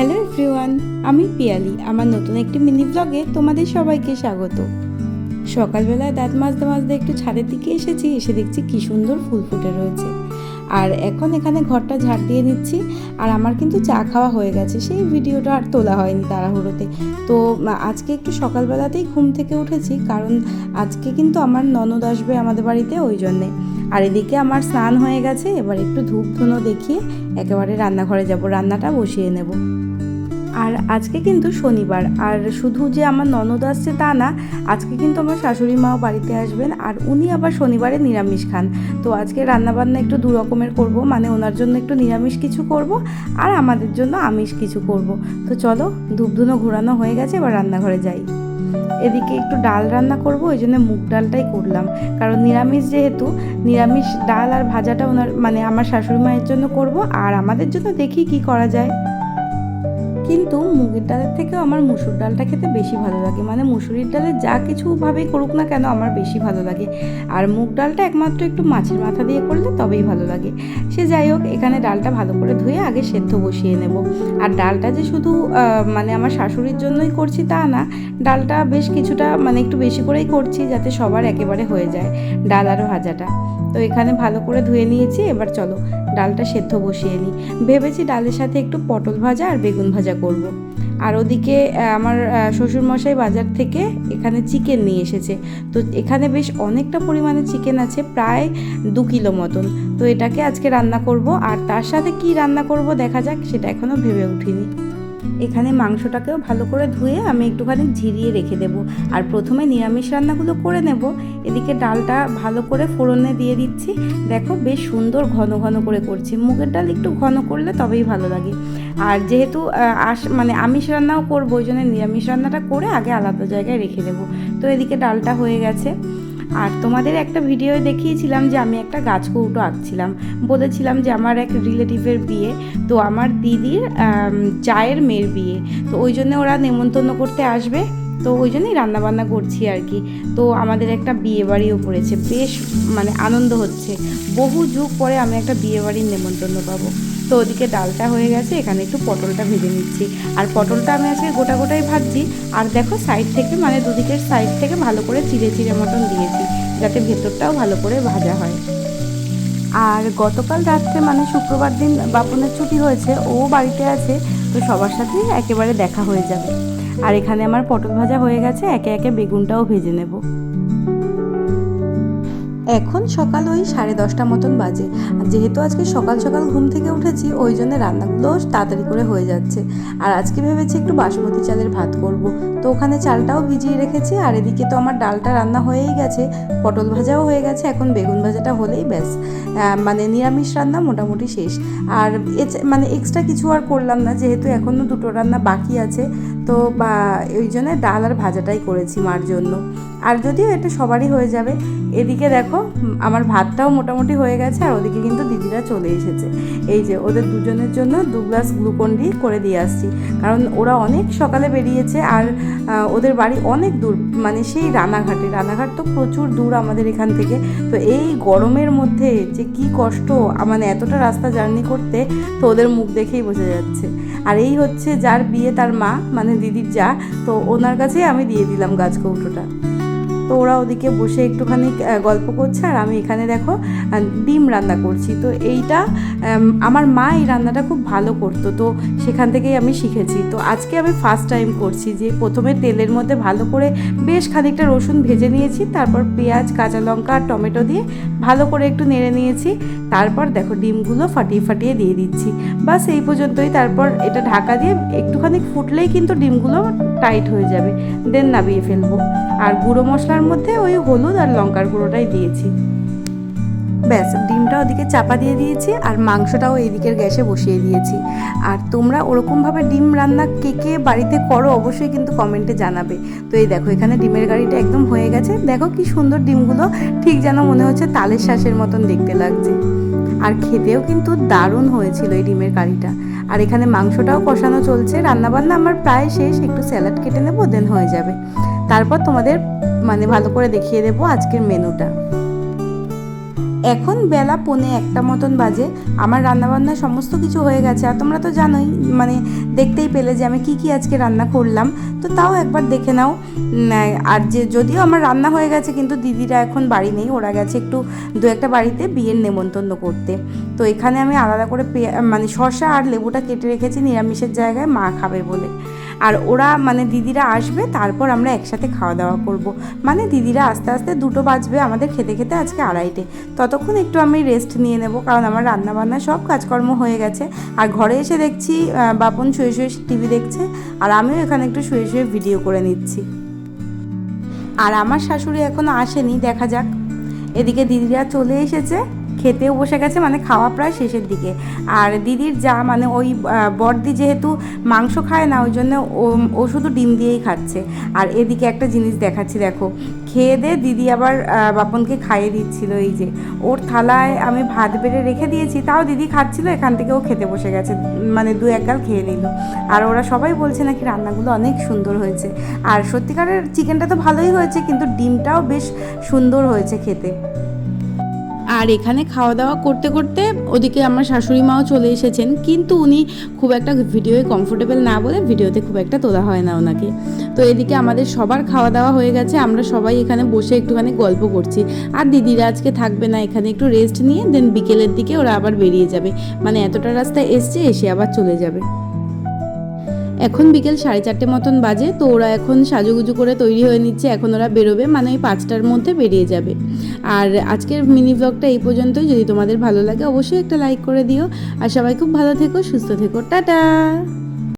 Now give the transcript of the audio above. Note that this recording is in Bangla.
হ্যালো এভরিওয়ান, আমি পিয়ালি, আমার নতুন একটি মিনি ব্লগে তোমাদের সবাইকে স্বাগত। সকালবেলায় দাঁত মাজতে মাজতে একটু ছাদের দিকে এসেছি, এসে দেখছি কি সুন্দর ফুল ফুটে রয়েছে। আর এখন এখানে ঘরটা ঝাড় দিয়ে নিচ্ছি, আর আমার কিন্তু চা খাওয়া হয়ে গেছে, সেই ভিডিওটা আর তোলা হয়নি তাড়াহুড়োতে। তো আজকে একটু সকালবেলাতেই ঘুম থেকে উঠেছি, কারণ আজকে কিন্তু আমার ননদ আসবে আমাদের বাড়িতে ওই জন্যে। আর এদিকে আমার স্নান হয়ে গেছে, এবার একটু ধূপ ধুনো দেখিয়ে একেবারে রান্নাঘরে যাব, রান্নাটা বসিয়ে নেব। আর আজকে কিন্তু শনিবার। আর শুধু যে আমার ননদ আসছে তা না, আজকে কিন্তু আমার শাশুড়ি মাও বাড়িতে আসবেন আর উনি আবার শনিবারে নিরামিষ খান। তো আজকে রান্নাবান্না একটু দু রকমের করব মানে ওনার জন্য একটু নিরামিষ কিছু করব আর আমাদের জন্য আমিষ কিছু করব। তো চলো ধূপধুনো ঘোরানো হয়ে গেছে, এবার রান্নাঘরে যাই। এদিকে একটু ডাল রান্না করব, ওই জন্য মুগ ডালটাই করলাম। কারণ নিরামিষ যেহেতু, নিরামিষ ডাল আর ভাজাটা ওনার মানে আমার শাশুড়ি মায়ের জন্য করব আর আমাদের জন্য দেখি কি করা যায়। কিন্তু মুগের ডালের থেকেও আমার মুসুর ডালটা খেতে বেশি ভালো লাগে। মানে মুসুরির ডালে যা কিছুভাবেই করুক না কেন আমার বেশি ভালো লাগে। আর মুগ ডালটা একমাত্র একটু মাছের মাথা দিয়ে করলে তবেই ভালো লাগে। সে যাই হোক, এখানে ডালটা ভালো করে ধুয়ে আগে সেদ্ধ বসিয়ে নেব। আর ডালটা যে শুধু মানে আমার শাশুড়ির জন্যই করছি তা না, ডালটা বেশ কিছুটা মানে একটু বেশি করেই করছি যাতে সবার একেবারে হয়ে যায় ডাল আর ভাজাটা। তো এখানে ভালো করে ধুয়ে নিয়েছি, এবার চলো ডালটা সেদ্ধ বসিয়ে নিই। ভেবেছি ডালের সাথে একটু পটল ভাজা আর বেগুন ভাজা করব। আর ওদিকে আমার শ্বশুরমশাই বাজার থেকে এখানে চিকেন নিয়ে এসেছে। তো এখানে বেশ অনেকটা পরিমাণে চিকেন আছে, প্রায় দু কিলো মতন। তো এটাকে আজকে রান্না করব। আর তার সাথে কি রান্না করব দেখা যাক, সেটা এখনও ভেবে উঠিনি। এখানে মাংসটাকেও ভালো করে ধুয়ে আমি একটুখানি ঝিরিয়ে রেখে দেব। আর প্রথমে নিরামিষ রান্নাগুলো করে নেব। এদিকে ডালটা ভালো করে ফোড়নে দিয়ে দিচ্ছি। দেখো বেশ সুন্দর ঘন ঘন করে করছি। মুগের ডাল একটু ঘন করলে তবেই ভালো লাগে। আর যেহেতু আস মানে আমিষ রান্নাও করব, ওই জন্য নিরামিষ রান্নাটা করে আগে আলাদা জায়গায় রেখে দেবো। তো এদিকে ডালটা হয়ে গেছে। আর তোমাদের একটা ভিডিও দেখিয়েছিলাম যে আমি একটা গাছ কৌটো আঁকছিলাম। বলেছিলাম যে আমার এক রিলেটিভের বিয়ে, তো আমার দিদির চায়ের মেয়ের বিয়ে। তো ওই জন্য ওরা নেমন্তন্ন করতে আসবে। তো ওই জন্যই রান্নাবান্না করছি আর কি। তো আমাদের একটা বিয়ে বাড়িও পড়েছে বেশ মানে আনন্দ হচ্ছে। বহু যুগ পরে আমি একটা বিয়ে বাড়ির নেমন্তন্ন পাবো। তো ওদিকে ডালটা হয়ে গেছে, এখানে একটু পটলটা ভেজে নিচ্ছি। আর পটলটা আমি আজকে গোটা গোটাই ভাজছি। আর দেখো সাইড থেকে মানে দুদিকের সাইড থেকে ভালো করে চিড়ে চিড়ে মতন দিয়েছি, যাতে ভেতরটাও ভালো করে ভাজা হয়। আর গতকাল রাত্রে মানে শুক্রবার দিন বাপনের ছুটি হয়েছে, ও বাড়িতে আছে, তো সবার সাথেই একেবারে দেখা হয়ে যাবে। আর এখানে আমার পটল ভাজা হয়ে গেছে, একে একে বেগুনটাও ভেজে নেব। এখন সকাল ওই সাড়ে দশটা মতন বাজে। আর যেহেতু আজকে সকাল সকাল ঘুম থেকে উঠেছি, ওই জন্য রান্নাগুলো তাড়াতাড়ি করে হয়ে যাচ্ছে। আর আজকে ভেবেছি একটু বাসমতি চালের ভাত করব। তো ওখানে চালটাও ভিজিয়ে রেখেছি, আর এদিকে তো আমার ডালটা রান্না হয়েই গেছে, পটল ভাজাও হয়ে গেছে, এখন বেগুন ভাজাটা হলেই ব্যাস। মানে নিরামিষ রান্না মোটামুটি শেষ। আর মানে এক্সট্রা কিছু আর করলাম না, যেহেতু এখনও দুটো রান্না বাকি আছে, তো বা, ওই জন্য ডাল আর ভাজাটাই করেছি মার জন্য। আর যদিও এটা সবারই হয়ে যাবে, এদিকে দেখো আমার ভাতটাও মোটামুটি হয়ে গেছে আর ওদিকে কিন্তু দিদিরা চলে এসেছে। এই যে ওদের দুজনের জন্য দু গ্লাস গ্লুকন ডি করে দিয়ে আসছি। কারণ ওরা অনেক সকালে বেরিয়েছে আর ওদের বাড়ি অনেক দূর মানে সেই রানাঘাটে। রানাঘাট তো প্রচুর দূর আমাদের এখান থেকে। তো এই গরমের মধ্যে যে কি কষ্ট মানে এতটা রাস্তা জার্নি করতে, তো ওদের মুখ দেখেই বোঝা যাচ্ছে। আর এই হচ্ছে যার বিয়ে তার মা মানে দিদির যা, তো ওনার কাছেই আমি দিয়ে দিলাম গাছ কৌটোটা। তো ওরা ওদিকে বসে একটুখানি গল্প করছে আর আমি এখানে দেখো ডিম রান্না করছি। তো এইটা আমার মা এই রান্নাটা খুব ভালো করতো, তো সেখান থেকেই আমি শিখেছি। তো আজকে আমি ফার্স্ট টাইম করছি যে প্রথমে তেলের মধ্যে ভালো করে বেশ খানিকটা রসুন ভেজে নিয়েছি, তারপর পেঁয়াজ, কাঁচা লঙ্কা আর টমেটো দিয়ে ভালো করে একটু নেড়ে নিয়েছি। তারপর দেখো ডিমগুলো ফাটিয়ে ফাটিয়ে দিয়ে দিচ্ছি। বাস এই পর্যন্তই, তারপর এটা ঢাকা দিয়ে একটুখানি ফুটলেই কিন্তু ডিমগুলো টাইট হয়ে যাবে। দেন নামিয়ে ফেলব। আর গুঁড়ো মশলার মধ্যে ওই হলুদ আর লঙ্কার গুঁড়োটাই দিয়েছি। ব্যাস, ডিমটা ওদিকে চাপা দিয়ে দিয়েছি আর মাংসটাও এদিকের গ্যাসে বসিয়ে দিয়েছি। আর তোমরা ওরকমভাবে ডিম রান্না কে কে বাড়িতে করো অবশ্যই কিন্তু কমেন্টে জানাবে। তো এই দেখো, এখানে ডিমের গাড়িটা একদম হয়ে গেছে। দেখো কি সুন্দর ডিমগুলো, ঠিক যেন মনে হচ্ছে তালের শ্বাসের মতন দেখতে লাগছে। আর খেতেও কিন্তু দারুণ হয়েছিল এই ডিমের কারিটা। আর এখানে মাংসটাও কষানো চলছে, রান্নাবান্না আমার প্রায় শেষ, একটু স্যালাড কেটে নেব দেন হয়ে যাবে। তারপর তোমাদের মানে ভালো করে দেখিয়ে দেবো আজকের মেনুটা এখন বেলা পৌনে একটা মতন বাজে, আমার রান্নাবান্না সমস্ত কিছু হয়ে গেছে, আর তোমরা তো জানোই মানে দেখতেই পেলে যে আমি কি কি আজকে রান্না করলাম, তো তাও একবার দেখে নাও। আর যে যদিও আমার রান্না হয়ে গেছে, কিন্তু দিদিরা এখন বাড়ি নেই, ওরা গেছে একটু দু একটা বাড়িতে বিয়ের নেমন্তন্ন করতে। তো এখানে আমি আলাদা করে মানে শসা আর লেবুটা কেটে রেখেছি, নিরামিষের জায়গায় মা খাবে বলে। আর ওরা মানে দিদিরা আসবে, তারপর আমরা একসাথে খাওয়া দাওয়া করব। মানে দিদিরা আস্তে আস্তে দুটো বাজবে আমাদের খেতে খেতে আজকে আড়াইটে। ততক্ষণ একটু আমি রেস্ট নিয়ে নেব, কারণ আমার রান্না বান্না সব কাজকর্ম হয়ে গেছে। আর ঘরে এসে দেখছি বাপন শুয়ে শুয়ে টিভি দেখছে, আর আমিও এখানে একটু শুয়ে শুয়ে ভিডিও করে নিচ্ছি। আর আমার শাশুড়ি এখনও আসেনি, দেখা যাক। এদিকে দিদিরা চলে এসেছে। খেতেও বসে গেছে মানে খাওয়া প্রায় শেষের দিকে। আর দিদির যা মানে ওই বড়দি যেহেতু মাংস খায় না, ওই জন্য ও শুধু ডিম দিয়েই খাচ্ছে। আর এদিকে একটা জিনিস দেখাচ্ছি, দেখো। খেয়ে দে, দিদি আবার বাপনকে খাইয়ে দিচ্ছিল, এই যে। ওর থালায় আমি ভাত বেড়ে রেখে দিয়েছি, তাও দিদি খাচ্ছিল, এখান থেকে ও খেতে বসে গেছে মানে দু এক গাল খেয়ে নিল। আর ওরা সবাই বলছে নাকি রান্নাগুলো অনেক সুন্দর হয়েছে। আর সত্যিকারের চিকেনটা তো ভালোই হয়েছে, কিন্তু ডিমটাও বেশ সুন্দর হয়েছে খেতে। আর এখানে খাওয়া দাওয়া করতে করতে ওদিকে আমার শাশুড়ি মাও চলে এসেছেন। কিন্তু উনি খুব একটা ভিডিওয়ে কমফোর্টেবল না বলে ভিডিওতে খুব একটা তোলা হয় না ওনাকে। তো এদিকে আমাদের সবার খাওয়া দাওয়া হয়ে গেছে, আমরা সবাই এখানে বসে একটুখানি গল্প করছি। আর দিদিরা আজকে থাকবে না, এখানে একটু রেস্ট নিয়ে দেন বিকেলের দিকে ওরা আবার বেরিয়ে যাবে। মানে এতটা রাস্তা এসছে, এসে আবার চলে যাবে। এখন বিকেল সাড়ে চারটে মতন বাজে, তো ওরা এখন সাজুগুজু করে তৈরি হয়ে নিচ্ছে, এখন ওরা বেরোবে মানে ওই পাঁচটার মধ্যে বেরিয়ে যাবে। আর আজকের মিনি ব্লগটা এই পর্যন্তই, যদি তোমাদের ভালো লাগে অবশ্যই একটা লাইক করে দিও। আর সবাই খুব ভালো থেকো, সুস্থ থেকো, টাটা!